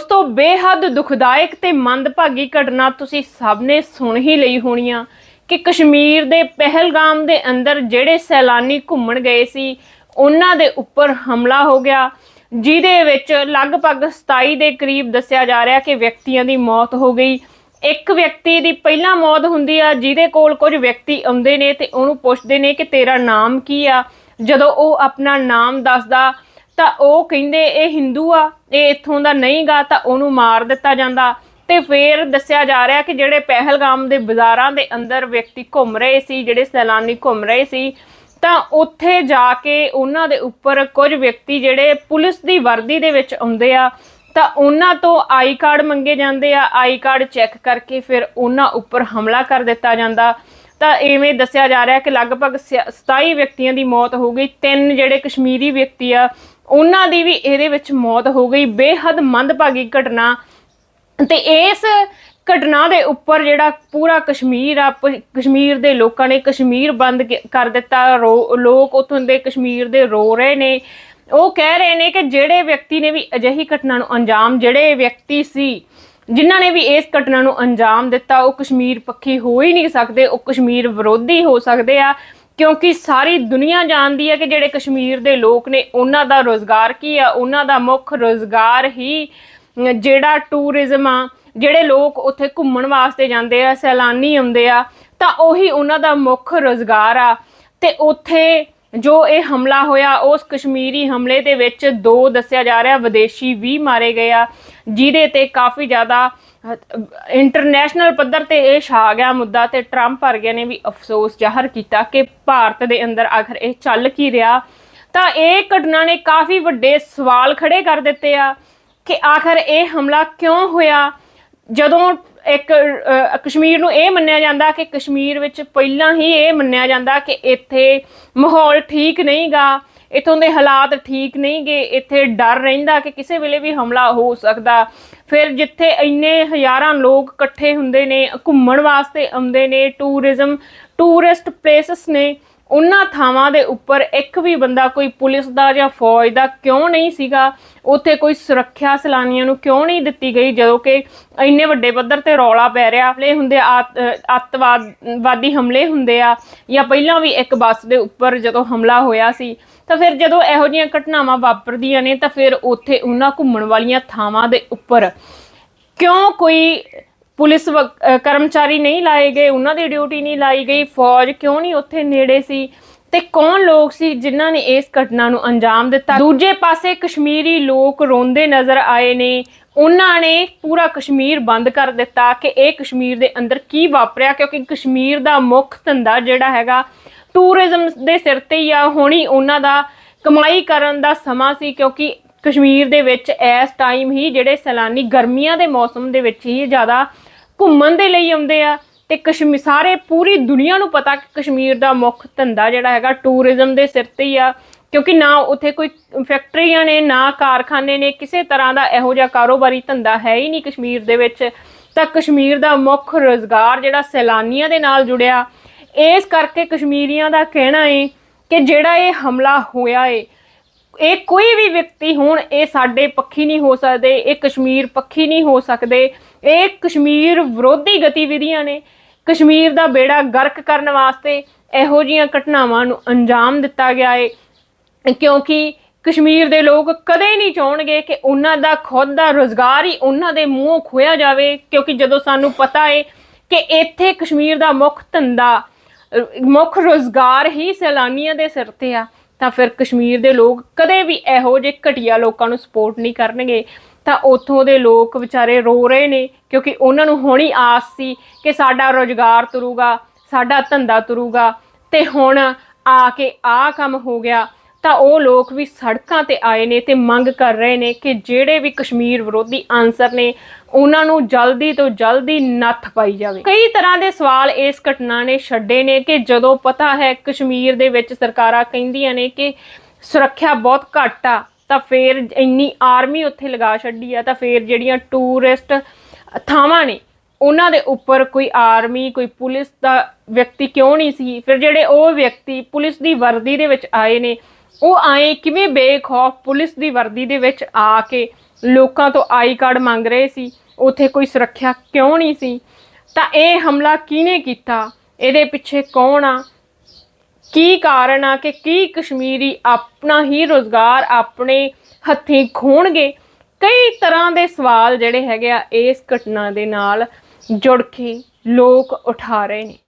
ਦੋਸਤੋ, ਬੇਹੱਦ ਦੁਖਦਾਇਕ ਤੇ ਮੰਦਭਾਗੀ ਘਟਨਾ ਤੁਸੀਂ ਸਭ ਨੇ ਸੁਣ ਹੀ ਲਈ ਹੋਣੀ ਆ ਕਿ ਕਸ਼ਮੀਰ ਦੇ ਪਹਿਲਗਾਮ ਦੇ ਅੰਦਰ ਜਿਹੜੇ ਸੈਲਾਨੀ ਘੁੰਮਣ ਗਏ ਸੀ, ਉਹਨਾਂ ਦੇ ਉੱਪਰ ਹਮਲਾ ਹੋ ਗਿਆ, ਜਿਹਦੇ ਵਿੱਚ ਲਗਭਗ 27 ਦੇ ਕਰੀਬ ਦੱਸਿਆ ਜਾ ਰਿਹਾ ਕਿ ਵਿਅਕਤੀਆਂ ਦੀ ਮੌਤ ਹੋ ਗਈ। ਇੱਕ ਵਿਅਕਤੀ ਦੀ ਪਹਿਲਾਂ ਮੌਤ ਹੁੰਦੀ ਆ, ਜਿਹਦੇ ਕੋਲ ਕੁਝ ਵਿਅਕਤੀ ਆਉਂਦੇ ਨੇ ਤੇ ਉਹਨੂੰ ਪੁੱਛਦੇ ਨੇ ਕਿ ਤੇਰਾ ਨਾਮ ਕੀ ਆ? ਜਦੋਂ ਉਹ ਆਪਣਾ ਨਾਮ ਦੱਸਦਾ ਤਾਂ ਉਹ ਕਹਿੰਦੇ ਇਹ ਹਿੰਦੂ ਆ, ਇਹ ਇੱਥੋਂ ਦਾ ਨਹੀਂਗਾ ਤਾਂ ਉਹਨੂੰ ਮਾਰ ਦਿੱਤਾ ਜਾਂਦਾ। ਤੇ ਫਿਰ ਦੱਸਿਆ ਜਾ ਰਿਹਾ ਕਿ ਜਿਹੜੇ ਪਹਿਲਗਾਮ ਦੇ ਬਾਜ਼ਾਰਾਂ ਦੇ ਅੰਦਰ ਵਿਅਕਤੀ ਘੁੰਮ ਰਹੇ ਸੀ, ਜਿਹੜੇ ਸੈਲਾਨੀ ਘੁੰਮ ਰਹੇ ਸੀ, ਤਾਂ ਉੱਥੇ ਜਾ ਕੇ ਉਹਨਾਂ ਦੇ ਉੱਪਰ ਕੁਝ ਵਿਅਕਤੀ ਜਿਹੜੇ ਪੁਲਿਸ ਦੀ ਵਰਦੀ ਦੇ ਵਿੱਚ ਆਉਂਦੇ ਆ, ਤਾਂ ਉਹਨਾਂ ਤੋਂ ਆਈ ਕਾਰਡ ਮੰਗੇ ਜਾਂਦੇ ਆ। ਆਈ ਕਾਰਡ ਚੈੱਕ ਕਰਕੇ ਫਿਰ ਉਹਨਾਂ ਉੱਪਰ ਹਮਲਾ ਕਰ ਦਿੱਤਾ ਜਾਂਦਾ। ਤਾਂ ਐਵੇਂ ਦੱਸਿਆ ਜਾ ਰਿਹਾ ਕਿ ਲਗਭਗ ਸ- 27 ਵਿਅਕਤੀਆਂ ਦੀ ਮੌਤ ਹੋ ਗਈ। ਤਿੰਨ ਜਿਹੜੇ ਕਸ਼ਮੀਰੀ ਵਿਅਕਤੀ ਆ ਉਹਨਾਂ ਦੀ ਵੀ ਇਹਦੇ ਵਿੱਚ ਮੌਤ ਹੋ ਗਈ। ਬੇਹੱਦ ਮੰਦਭਾਗੀ ਘਟਨਾ ਤੇ ਇਸ ਘਟਨਾ ਦੇ ਉੱਪਰ ਜਿਹੜਾ ਪੂਰਾ ਕਸ਼ਮੀਰ ਆ, ਪ- ਕਸ਼ਮੀਰ ਦੇ ਲੋਕਾਂ ਨੇ ਕਸ਼ਮੀਰ ਬੰਦ ਕਰ ਦਿੱਤਾ। ਰੋ- ਲੋਕ ਉਥੋਂ ਦੇ ਕਸ਼ਮੀਰ ਦੇ ਰੋ ਰਹੇ ਨੇ। ਉਹ ਕਹਿ ਰਹੇ ਨੇ ਕਿ ਜਿਹੜੇ ਵਿਅਕਤੀ ਨੇ ਵੀ ਅਜਿਹੀ ਘਟਨਾ ਨੂੰ ਅੰਜਾਮ, ਜਿਹੜੇ ਵਿਅਕਤੀ ਸੀ ਜਿਨ੍ਹਾਂ ਨੇ ਵੀ ਇਸ ਘਟਨਾ ਨੂੰ ਅੰਜਾਮ ਦਿੱਤਾ, ਉਹ ਕਸ਼ਮੀਰ ਪੱਖੀ ਹੋ ਹੀ ਨਹੀਂ ਸਕਦੇ, ਉਹ ਕਸ਼ਮੀਰ ਵਿਰੋਧੀ ਹੋ ਸਕਦੇ ਆ। ਕਿਉਂਕਿ ਸਾਰੀ ਦੁਨੀਆ ਜਾਣਦੀ ਹੈ ਕਿ ਜਿਹੜੇ ਕਸ਼ਮੀਰ ਦੇ ਲੋਕ ਨੇ, ਉਹਨਾਂ ਦਾ ਰੋਜ਼ਗਾਰ ਕੀ ਆ? ਉਹਨਾਂ ਦਾ ਮੁੱਖ ਰੋਜ਼ਗਾਰ ਹੀ ਜਿਹੜਾ ਟੂਰਿਜ਼ਮ ਆ। ਜਿਹੜੇ ਲੋਕ ਉੱਥੇ ਘੁੰਮਣ ਵਾਸਤੇ ਜਾਂਦੇ ਆ, ਸੈਲਾਨੀ ਆਉਂਦੇ ਆ, ਤਾਂ ਉਹੀ ਉਹਨਾਂ ਦਾ ਮੁੱਖ ਰੋਜ਼ਗਾਰ ਆ। ਤੇ ਉੱਥੇ ਜੋ ਇਹ ਹਮਲਾ ਹੋਇਆ, ਉਸ ਕਸ਼ਮੀਰੀ ਹਮਲੇ ਦੇ ਵਿੱਚ ਦੋ ਦੱਸਿਆ ਜਾ ਰਿਹਾ, ਵਿਦੇਸ਼ੀ ਵੀ ਮਾਰੇ ਗਏ ਆ, ਜਿਹਦੇ ਤੇ ਕਾਫੀ ਜ਼ਿਆਦਾ ਇੰਟਰਨੈਸ਼ਨਲ ਪੱਧਰ ਤੇ ਇਹ ਛਾ ਗਿਆ ਮੁੱਦਾ ਤੇ ਟਰੰਪ ਵਰਗਿਆਂ ਨੇ ਵੀ ਅਫਸੋਸ ਜ਼ਾਹਰ ਕੀਤਾ ਕਿ ਭਾਰਤ ਦੇ ਅੰਦਰ ਆਖਰ ਇਹ ਚੱਲ ਕੀ ਰਿਹਾ। ਤਾਂ ਇਹ ਘਟਨਾ ਨੇ ਕਾਫੀ ਵੱਡੇ ਸਵਾਲ ਖੜੇ ਕਰ ਦਿੱਤੇ ਆ ਕਿ ਆਖਰ ਇਹ ਹਮਲਾ ਕਿਉਂ ਹੋਇਆ? ਜਦੋਂ ਇੱਕ ਕਸ਼ਮੀਰ ਨੂੰ ਇਹ ਮੰਨਿਆ ਜਾਂਦਾ ਕਿ ਕਸ਼ਮੀਰ ਵਿੱਚ ਪਹਿਲਾਂ ਹੀ ਇਹ ਮੰਨਿਆ ਜਾਂਦਾ ਕਿ ਇੱਥੇ ਮਾਹੌਲ ਠੀਕ ਨਹੀਂਗਾ, ਇਥੋਂ ਦੇ ਹਾਲਾਤ ਠੀਕ ਨਹੀਂਗੇ, ਇੱਥੇ ਡਰ ਰਹਿੰਦਾ ਕਿ ਕਿਸੇ ਵੇਲੇ ਵੀ ਹਮਲਾ ਹੋ ਸਕਦਾ। ਫਿਰ ਜਿੱਥੇ ਇੰਨੇ ਹਜ਼ਾਰਾਂ ਲੋਕ ਇਕੱਠੇ ਹੁੰਦੇ ਨੇ, ਘੁੰਮਣ ਵਾਸਤੇ ਆਉਂਦੇ ਨੇ, ਟੂਰਿਜ਼ਮ, ਟੂਰਿਸਟ ਪਲੇਸਸ ਨੇ ਉਹਨਾਂ ਥਾਵਾਂ ਦੇ ਉੱਪਰ ਇੱਕ ਵੀ ਬੰਦਾ ਕੋਈ ਪੁਲਿਸ ਦਾ ਜਾਂ ਫੌਜ ਦਾ ਕਿਉਂ ਨਹੀਂ ਸੀਗਾ? ਉੱਥੇ ਕੋਈ ਸੁਰੱਖਿਆ ਸੈਲਾਨੀਆਂ ਨੂੰ ਕਿਉਂ ਨਹੀਂ ਦਿੱਤੀ ਗਈ ਜਦੋਂ ਕਿ ਇੰਨੇ ਵੱਡੇ ਪੱਧਰ ਤੇ ਰੌਲਾ ਪੈ ਰਿਹਾ? ਹਮਲੇ ਹੁੰਦੇ ਆ, ਆਤ- ਹਮਲੇ ਹੁੰਦੇ ਆ ਜਾਂ ਪਹਿਲਾਂ ਵੀ ਇੱਕ ਬੱਸ ਦੇ ਉੱਪਰ ਜਦੋਂ ਹਮਲਾ ਹੋਇਆ ਸੀ? ਤਾਂ ਫਿਰ ਜਦੋਂ ਇਹੋ ਜਿਹੀਆਂ ਘਟਨਾਵਾਂ ਵਾਪਰਦੀਆਂ ਨੇ ਤਾਂ ਫਿਰ ਉੱਥੇ ਉਹਨਾਂ ਘੁੰਮਣ ਵਾਲੀਆਂ ਥਾਵਾਂ ਦੇ ਉੱਪਰ ਕਿਉਂ ਕੋਈ ਪੁਲਿਸ ਵ- ਕਰਮਚਾਰੀ ਨਹੀਂ ਲਾਏ ਗਏ, ਉਹਨਾਂ ਦੀ ਡਿਊਟੀ ਨਹੀਂ ਲਾਈ ਗਈ, ਫੌਜ ਕਿਉਂ ਨਹੀਂ ਉੱਥੇ ਨੇੜੇ ਸੀ ਤੇ ਕੌਣ ਲੋਕ ਸੀ ਜਿਨ੍ਹਾਂ ਨੇ ਇਸ ਘਟਨਾ ਨੂੰ ਅੰਜਾਮ ਦਿੱਤਾ? ਦੂਜੇ ਪਾਸੇ ਕਸ਼ਮੀਰੀ ਲੋਕ ਰੋਂਦੇ ਨਜ਼ਰ ਆਏ ਨੇ। ਉਹਨਾਂ ਨੇ ਪੂਰਾ ਕਸ਼ਮੀਰ ਬੰਦ ਕਰ ਦਿੱਤਾ ਕਿ ਇਹ ਕਸ਼ਮੀਰ ਦੇ ਅੰਦਰ ਕੀ ਵਾਪਰਿਆ, ਕਿਉਂਕਿ ਕਸ਼ਮੀਰ ਦਾ ਮੁੱਖ ਧੰਦਾ ਜਿਹੜਾ ਹੈਗਾ ਟੂਰਿਜ਼ਮ ਦੇ ਸਿਰ ਤੇ ਹੀ ਆ। ਹੋਣੀ ਉਹਨਾਂ ਦਾ ਕਮਾਈ ਕਰਨ ਦਾ ਸਮਾਂ ਸੀ, ਕਿਉਂਕਿ ਕਸ਼ਮੀਰ ਦੇ ਵਿੱਚ ਇਸ ਟਾਈਮ ਹੀ ਜਿਹੜੇ ਸੈਲਾਨੀ ਗਰਮੀਆਂ ਦੇ ਮੌਸਮ ਦੇ ਵਿੱਚ ਹੀ ਜ਼ਿਆਦਾ ਘੁੰਮਣ ਦੇ ਲਈ ਆਉਂਦੇ ਆ ਤੇ ਕਸ਼ਮੀਰ ਸਾਰੇ ਪੂਰੀ ਦੁਨੀਆ ਨੂੰ ਪਤਾ ਕਿ ਕਸ਼ਮੀਰ ਦਾ ਮੁੱਖ ਧੰਦਾ ਜਿਹੜਾ ਹੈਗਾ ਟੂਰਿਜ਼ਮ ਦੇ ਸਿਰ ਤੇ ਹੀ ਆ, ਕਿਉਂਕਿ ਨਾ ਉੱਥੇ ਕੋਈ ਫੈਕਟਰੀਆਂ ਨੇ, ਨਾ ਕਾਰਖਾਨੇ ਨੇ, ਕਿਸੇ ਤਰ੍ਹਾਂ ਦਾ ਇਹੋ ਜਿਹਾ ਕਾਰੋਬਾਰੀ ਧੰਦਾ ਹੈ ਹੀ ਨਹੀਂ ਕਸ਼ਮੀਰ ਦੇ ਵਿੱਚ। ਤਾਂ ਕਸ਼ਮੀਰ ਦਾ ਮੁੱਖ ਰੋਜ਼ਗਾਰ ਜਿਹੜਾ ਸੈਲਾਨੀਆਂ ਦੇ ਨਾਲ ਜੁੜਿਆ, ਇਸ ਕਰਕੇ ਕਸ਼ਮੀਰੀਆਂ ਦਾ ਕਹਿਣਾ ਹੈ ਕਿ ਜਿਹੜਾ ਇਹ ਹਮਲਾ ਹੋਇਆ ਏ ਇਹ ਕੋਈ ਵੀ ਵਿਅਕਤੀ ਹੁਣ ਇਹ ਸਾਡੇ ਪੱਖੀ ਨਹੀਂ ਹੋ ਸਕਦੇ, ਇਹ ਕਸ਼ਮੀਰ ਪੱਖੀ ਨਹੀਂ ਹੋ ਸਕਦੇ, ਇਹ ਕਸ਼ਮੀਰ ਵਿਰੋਧੀ ਗਤੀਵਿਧੀਆਂ ਨੇ। ਕਸ਼ਮੀਰ ਦਾ ਬੇੜਾ ਗਰਕ ਕਰਨ ਵਾਸਤੇ ਇਹੋ ਜੀਆਂ ਘਟਨਾਵਾਂ ਨੂੰ ਅੰਜਾਮ ਦਿੱਤਾ ਗਿਆ ਏ, ਕਿਉਂਕਿ ਕਸ਼ਮੀਰ ਦੇ ਲੋਕ ਕਦੇ ਨਹੀਂ ਚਾਹਣਗੇ ਕਿ ਉਹਨਾਂ ਦਾ ਖੁਦ ਦਾ ਰੋਜ਼ਗਾਰ ਹੀ ਉਹਨਾਂ ਦੇ ਮੂੰਹੋਂ ਖੋਇਆ ਜਾਵੇ, ਕਿਉਂਕਿ ਜਦੋਂ ਸਾਨੂੰ ਪਤਾ ਏ ਕਿ ਇੱਥੇ ਕਸ਼ਮੀਰ ਦਾ ਮੁੱਖ ਧੰਦਾ, ਮੁੱਖ ਰੋਜ਼ਗਾਰ ਹੀ ਸੈਲਾਨੀਆਂ ਦੇ ਸਿਰ ਤੇ ਆ। ਤਾਂ ਫਿਰ ਕਸ਼ਮੀਰ ਦੇ ਲੋਕ ਕਦੇ ਵੀ ਇਹੋ ਜਿਹੇ ਘਟੀਆ ਲੋਕਾਂ ਨੂੰ ਸਪੋਰਟ ਨਹੀਂ ਕਰਨਗੇ। ਤਾਂ ਉੱਥੋਂ ਦੇ ਲੋਕ ਵਿਚਾਰੇ ਰੋ ਰਹੇ ਨੇ, ਕਿਉਂਕਿ ਉਹਨਾਂ ਨੂੰ ਹੋਣੀ ਆਸ ਸੀ ਕਿ ਸਾਡਾ ਰੋਜ਼ਗਾਰ ਤੁਰੂਗਾ, ਸਾਡਾ ਧੰਦਾ ਤੁਰੂਗਾ। ਤੇ ਹੁਣ ਆ ਕੇ ਆ ਕੰਮ ਹੋ ਗਿਆ। ਤਾਂ ਉਹ ਲੋਕ ਵੀ ਸੜਕਾਂ ਤੇ ਆਏ ਨੇ ਤੇ ਮੰਗ ਕਰ ਰਹੇ ਨੇ ਕਿ ਜਿਹੜੇ ਵੀ ਕਸ਼ਮੀਰ ਵਿਰੋਧੀ ਆਨਸਰ ਨੇ, ਉਹਨਾਂ ਨੂੰ ਜਲਦੀ ਤੋਂ ਜਲਦੀ ਨੱਥ ਪਾਈ ਜਾਵੇ। ਕਈ ਤਰ੍ਹਾਂ ਦੇ ਸਵਾਲ ਇਸ ਘਟਨਾ ਨੇ ਛੱਡੇ ਨੇ ਕਿ ਜਦੋਂ ਪਤਾ ਹੈ ਕਸ਼ਮੀਰ ਦੇ ਵਿੱਚ ਸਰਕਾਰਾਂ ਕਹਿੰਦੀਆਂ ਨੇ ਕਿ ਸੁਰੱਖਿਆ ਬਹੁਤ ਘੱਟ ਆ, ਤਾਂ ਫੇਰ ਇੰਨੀ ਆਰਮੀ ਉੱਥੇ ਲਗਾ ਛੱਡੀ ਆ, ਤਾਂ ਫੇਰ ਜਿਹੜੀਆਂ ਟੂਰਿਸਟ ਥਾਵਾਂ ਨੇ, ਉਹਨਾਂ ਦੇ ਉੱਪਰ ਕੋਈ ਆਰਮੀ ਕੋਈ ਪੁਲਿਸ ਦਾ ਵਿਅਕਤੀ ਕਿਉਂ ਨਹੀਂ ਸੀ? ਫਿਰ ਜਿਹੜੇ ਉਹ ਵਿਅਕਤੀ ਪੁਲਿਸ ਦੀ ਵਰਦੀ ਦੇ ਵਿੱਚ ਆਏ ਨੇ ਉਹ ਆਏ ਕਿਵੇਂ ਬੇਖੌਫ ਪੁਲਿਸ ਦੀ ਵਰਦੀ ਦੇ ਵਿੱਚ ਆ ਕੇ ਲੋਕਾਂ ਤੋਂ ਆਈ ਕਾਰਡ ਮੰਗ ਰਹੇ ਸੀ? ਉਥੇ ਕੋਈ ਸੁਰੱਖਿਆ ਕਿਉਂ ਨਹੀਂ ਸੀ? ਤਾਂ ਇਹ ਹਮਲਾ ਕਿਹਨੇ ਕੀਤਾ? ਇਹਦੇ ਪਿੱਛੇ ਕੌਣ ਆ? ਕੀ ਕਾਰਨ ਆ ਕਿ ਕੀ ਕਸ਼ਮੀਰੀ ਆਪਣਾ ਹੀ ਰੋਜ਼ਗਾਰ ਆਪਣੇ ਹੱਥੀਂ ਖੋਣਗੇ? ਕਈ ਤਰ੍ਹਾਂ ਦੇ ਸਵਾਲ ਜਿਹੜੇ ਹੈਗੇ ਆ ਇਸ ਘਟਨਾ ਦੇ ਨਾਲ ਜੁੜ ਕੇ ਲੋਕ ਉਠਾ ਰਹੇ ਨੇ।